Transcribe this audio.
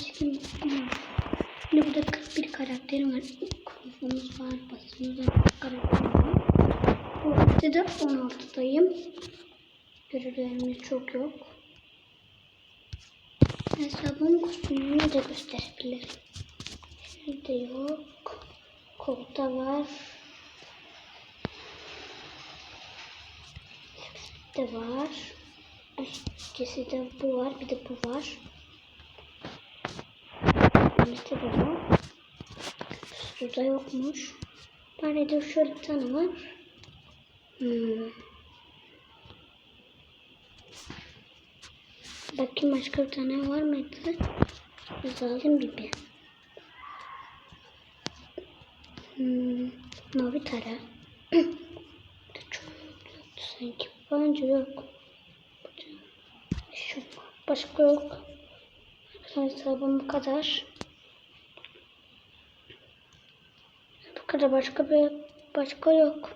Kim? Şimdi burada 41 karakterim var. Konfumuz var. Basımız var. Karakterim var. Bu vakitte de 16'dayım. Görevlerimiz çok yok. Hesabın kostümünü de gösterebilirim. Şimdi yok. Kolda var. de var. İkisi de bu var. Bir de bu var. De var. Suda yokmuş. Bari de şöyle bir tane var. Hmm. Bakayım başka bir tane var mıydı? Yazalım bir bir. Hmm. Mavi tara. Sanki. Bence yok. Şu başka yok. Arkadaşlar bu kadar. Bu kadar başka bir başka yok.